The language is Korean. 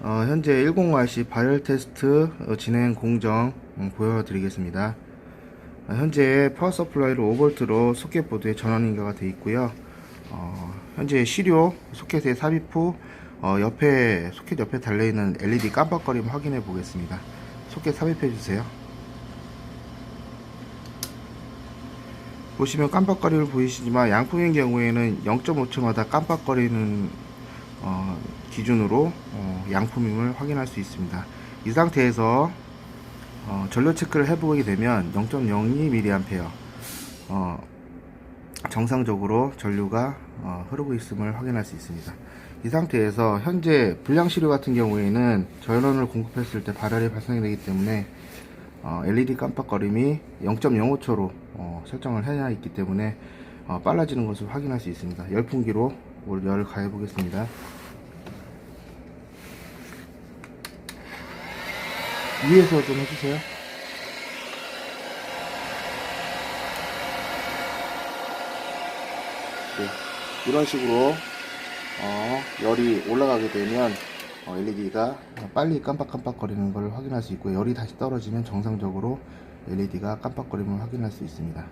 어, 현재 10RC 발열 테스트 어, 진행 공정 음, 보여드리겠습니다. 어, 현재 파워 서플라이로 5V로 소켓 보드에 전원 인가가 되어 있고요. 어, 현재 시료 소켓에 삽입 후 어, 옆에 소켓 옆에 달려 있는 LED 깜빡거림 확인해 보겠습니다. 소켓 삽입해 주세요. 보시면 깜빡거림을 보이시지만 양품인 경우에는 0.5초마다 깜빡거리는 어, 기준으로 어, 양품임을 확인할 수 있습니다. 이 상태에서 어, 전류 체크를 해보게 되면 0.02mA 어, 정상적으로 전류가 어, 흐르고 있음을 확인할 수 있습니다. 이 상태에서 현재 불량 시료 같은 경우에는 전원을 공급했을 때 발열이 발생이 되기 때문에 어, LED 깜빡거림이 0.05초로 어, 설정을 해야 있기 때문에 어, 빨라지는 것을 확인할 수 있습니다. 열풍기로 열을 가해 보겠습니다. 위에서 좀 해주세요. 네, 이런 식으로 어, 열이 올라가게 되면 LED가 빨리 깜빡깜빡 거리는 걸 확인할 수 있고 열이 다시 떨어지면 정상적으로 LED가 깜빡거림을 확인할 수 있습니다.